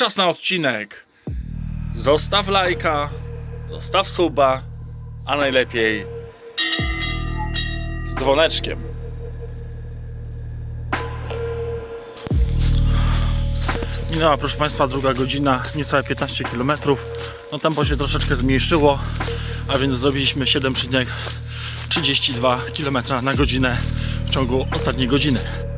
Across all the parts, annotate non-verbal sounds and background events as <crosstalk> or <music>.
czas na odcinek. Zostaw lajka, zostaw suba, a najlepiej z dzwoneczkiem. Minęła, proszę Państwa, druga godzina, niecałe 15 km. No tempo się troszeczkę zmniejszyło, a więc zrobiliśmy 7,32 km na godzinę w ciągu ostatniej godziny.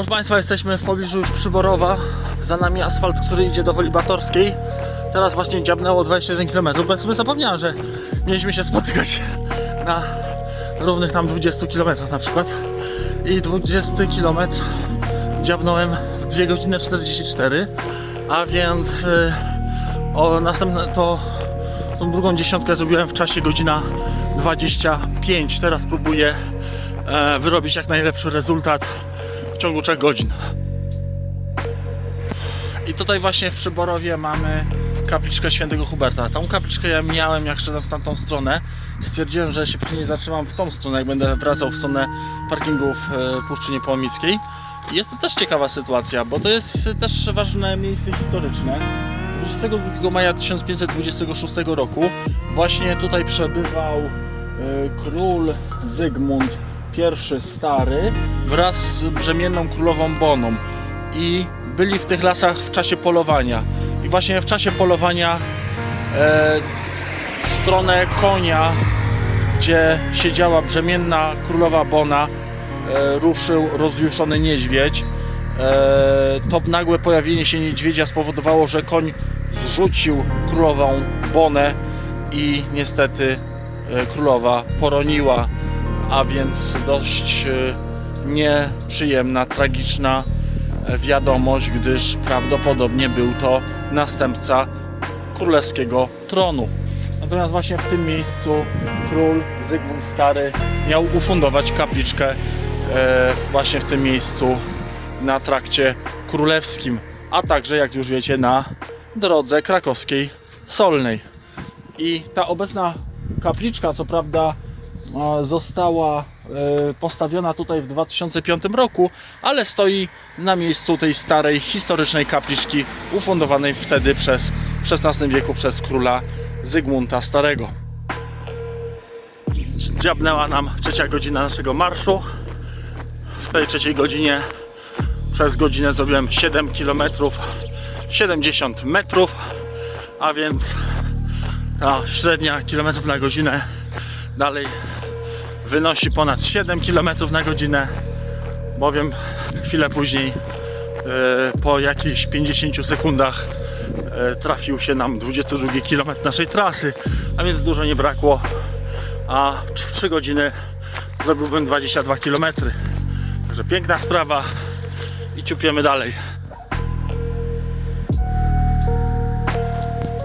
Proszę Państwa, jesteśmy w pobliżu już Przyborowa. Za nami asfalt, który idzie do Wolibatorskiej. Teraz właśnie dziabnęło 21 km, bo sobie zapomniałem, że mieliśmy się spotykać <laughs> na równych tam 20 km na przykład. I 20 km dziabnąłem w 2 godziny 44, a więc y, o następne to tą drugą dziesiątkę zrobiłem w czasie godzina 25. Teraz próbuję e, wyrobić jak najlepszy rezultat ciągu 3 godzin. I tutaj właśnie w Przyborowie mamy kapliczkę świętego Huberta. Tą kapliczkę ja miałem jak szedłem w tamtą stronę. Stwierdziłem, że się przy niej zatrzymam w tą stronę, jak będę wracał w stronę parkingów e, Puszczy Niepołomickiej. Jest to też ciekawa sytuacja, bo to jest też ważne miejsce historyczne. 22 maja 1526 roku właśnie tutaj przebywał e, król Zygmunt I Stary wraz z brzemienną królową Boną i byli w tych lasach w czasie polowania. I właśnie w czasie polowania e, stronę konia, gdzie siedziała brzemienna królowa Bona, e, ruszył rozjuszony niedźwiedź. E, to nagłe pojawienie się niedźwiedzia spowodowało, że koń zrzucił królową Bonę i niestety e, królowa poroniła, a więc dość e, nieprzyjemna, tragiczna e, wiadomość, gdyż prawdopodobnie był to następca królewskiego tronu. Natomiast właśnie w tym miejscu król Zygmunt Stary miał ufundować kapliczkę e, właśnie w tym miejscu na trakcie królewskim, a także jak już wiecie na drodze krakowskiej solnej. I ta obecna kapliczka, co prawda, została e, postawiona tutaj w 2005 roku, ale stoi na miejscu tej starej, historycznej kapliczki ufundowanej wtedy przez w XVI wieku przez króla Zygmunta Starego. Dziabnęła nam trzecia godzina naszego marszu. W tej trzeciej godzinie przez godzinę zrobiłem 7 km 70 metrów, a więc ta średnia kilometrów na godzinę dalej wynosi ponad 7 km na godzinę, bowiem chwilę później e, po jakichś 50 sekundach e, trafił się nam 22 km naszej trasy, a więc dużo nie brakło, a w 3 godziny zrobiłbym 22 km. Także piękna sprawa i ciupiemy dalej.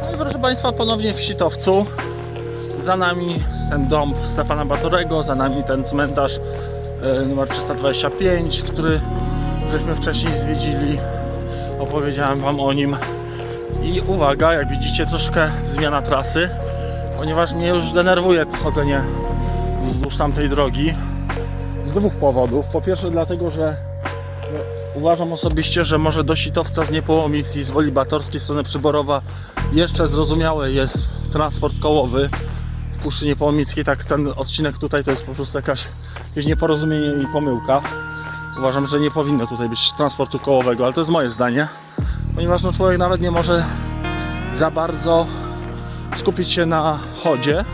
No i proszę Państwa, ponownie w Sitowcu. Za nami ten dom Stefana Batorego, za nami ten cmentarz e, numer 325, który żeśmy wcześniej zwiedzili. Opowiedziałem Wam o nim. I uwaga, jak widzicie, troszkę zmiana trasy, ponieważ mnie już denerwuje to chodzenie wzdłuż tamtej drogi z dwóch powodów. Po pierwsze, dlatego, że no, uważam osobiście, że może do Sitowca z Niepołomic i z Woli Batorskiej, strony Przyborowa jeszcze zrozumiały jest transport kołowy w Puszczy Niepołomickiej. Tak, ten odcinek tutaj to jest po prostu jakaś, jakieś nieporozumienie i pomyłka. Uważam, że nie powinno tutaj być transportu kołowego, ale to jest moje zdanie, ponieważ no, człowiek nawet nie może za bardzo skupić się na chodzie,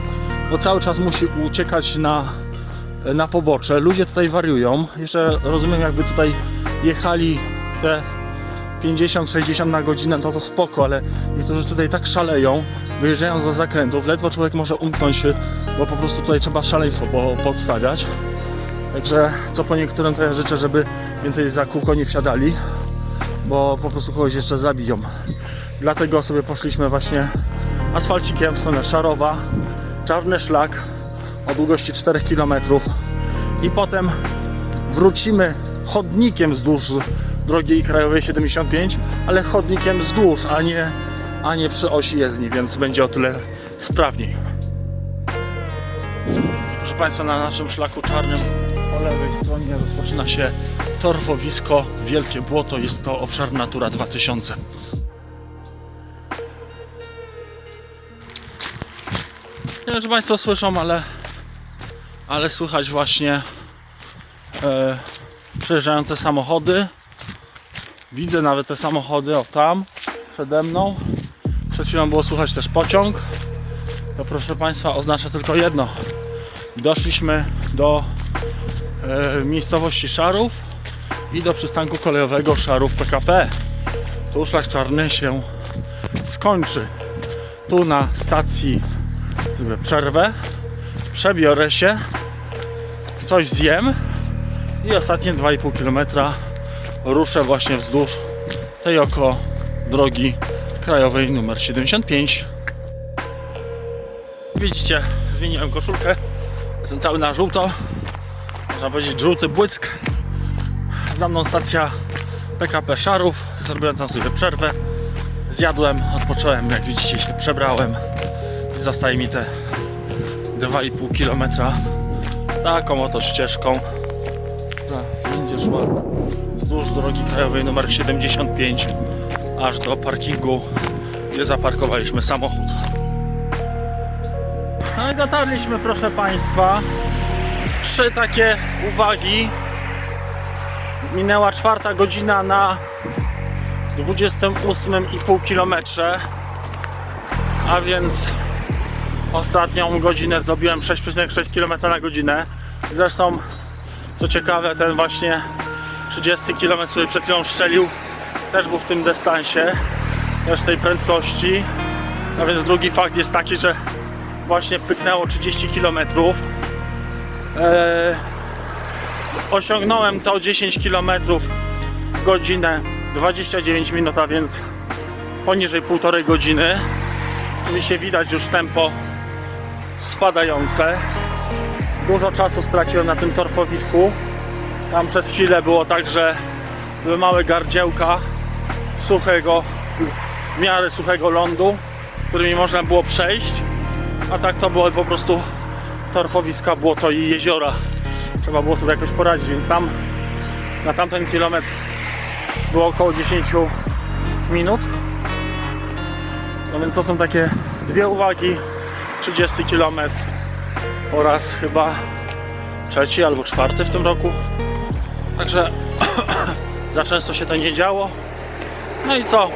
bo cały czas musi uciekać na, na pobocze. Ludzie tutaj wariują. Jeszcze rozumiem, jakby tutaj jechali te 50-60 na godzinę, to to spoko, ale niektórzy tutaj tak szaleją, wyjeżdżają za zakrętów, ledwo człowiek może umknąć, bo po prostu tutaj trzeba szaleństwo po, podstawiać. Także co po niektórym to ja życzę, żeby więcej za kółko nie wsiadali, bo po prostu kogoś jeszcze zabiją. Dlatego sobie poszliśmy właśnie asfalcikiem w stronę Szarowa, czarny szlak o długości 4 km i potem wrócimy chodnikiem wzdłuż drogi krajowej 75, ale chodnikiem wzdłuż, a nie, a nie przy osi jezdni, więc będzie o tyle sprawniej. Proszę Państwa, na naszym szlaku czarnym po lewej stronie rozpoczyna się torfowisko Wielkie Błoto. Jest to obszar Natura 2000. Nie wiem, czy Państwo słyszą, ale, ale słychać właśnie e, przejeżdżające samochody. Widzę nawet te samochody, o tam, przede mną. Przed chwilą było słychać też pociąg. To proszę Państwa oznacza tylko jedno. Doszliśmy do e, miejscowości Szarów i do przystanku kolejowego Szarów PKP. Tu szlak czarny się skończy. Tu na stacji zrobię przerwę, przebiorę się, coś zjem i ostatnie 2,5 km ruszę właśnie wzdłuż tej oko drogi krajowej numer 75. Widzicie, zmieniłem koszulkę. Jestem cały na żółto. Można powiedzieć żółty błysk. Za mną stacja PKP Szarów. Zrobiłem tam sobie przerwę. Zjadłem, odpocząłem, jak widzicie się przebrałem. Zostaje mi te 2,5 km taką oto ścieżką, która będzie szła wzdłuż drogi krajowej numer 75 aż do parkingu, gdzie zaparkowaliśmy samochód. No i dotarliśmy, proszę Państwa. Trzy takie uwagi. Minęła czwarta godzina na 28,5 km. A więc ostatnią godzinę zrobiłem 6,6 km na godzinę. Zresztą, co ciekawe, ten właśnie 30 km, który przed chwilą szczelił, też był w tym dystansie, też tej prędkości. No więc drugi fakt jest taki, że właśnie pyknęło 30 km. Eee, osiągnąłem to 10 km w godzinę 29 minut, a więc poniżej półtorej godziny. Oczywiście widać już tempo spadające. Dużo czasu straciłem na tym torfowisku. Tam przez chwilę było tak, że były małe gardziełka suchego, w miarę suchego lądu, którymi można było przejść. A tak to było po prostu torfowiska, błoto i jeziora. Trzeba było sobie jakoś poradzić, więc tam na tamten kilometr było około 10 minut. No więc to są takie dwie uwagi. 30 km oraz chyba trzeci albo czwarty w tym roku. Także <coughs> za często się to nie działo. No i co?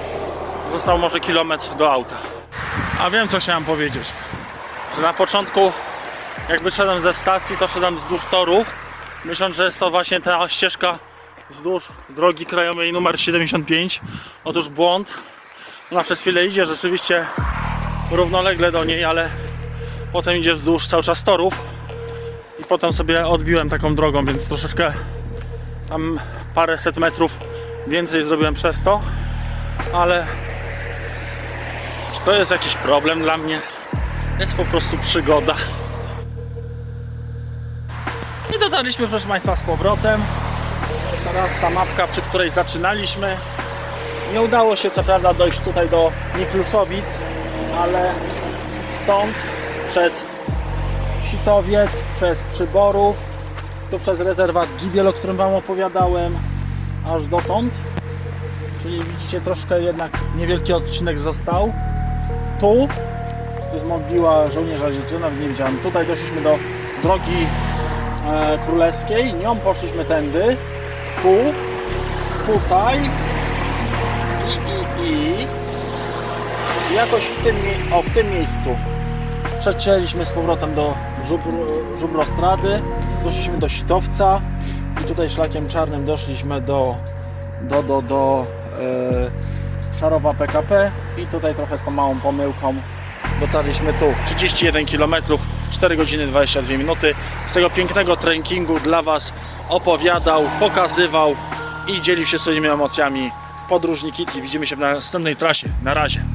Został może kilometr do auta. A wiem co chciałem powiedzieć. Że na początku jak wyszedłem ze stacji, to szedłem wzdłuż torów, myśląc, że jest to właśnie ta ścieżka wzdłuż drogi krajowej numer 75. Otóż błąd. Ona przez chwilę idzie rzeczywiście równolegle do niej, ale potem idzie wzdłuż cały czas torów i potem sobie odbiłem taką drogą, więc troszeczkę tam paręset metrów więcej zrobiłem przez to, ale czy to jest jakiś problem dla mnie? Jest po prostu przygoda. I dotarliśmy, proszę Państwa, z powrotem. Raz ta mapka, przy której zaczynaliśmy. Nie udało się co prawda dojść tutaj do Nikluszowic, ale stąd przez Sitowiec, przez Przyborów, tu przez rezerwat Gibiel, o którym Wam opowiadałem, aż dotąd. Czyli widzicie, troszkę jednak niewielki odcinek został. Tu, tu jest mogiła żołnierza Ziecjona, nie widziałem. Tutaj doszliśmy do drogi e, królewskiej, nią poszliśmy tędy. Tu, tutaj i, i, i. Jakoś w tym, o, w tym miejscu przecięliśmy z powrotem do żubr, Żubrostrady, doszliśmy do Sitowca i tutaj szlakiem czarnym doszliśmy do, do, do, do e, Szarowa PKP i tutaj trochę z tą małą pomyłką dotarliśmy tu. 31 km, 4 godziny 22 minuty. Z tego pięknego trekkingu dla Was opowiadał, pokazywał i dzielił się swoimi emocjami podróżnik Kitty. Widzimy się w następnej trasie. Na razie.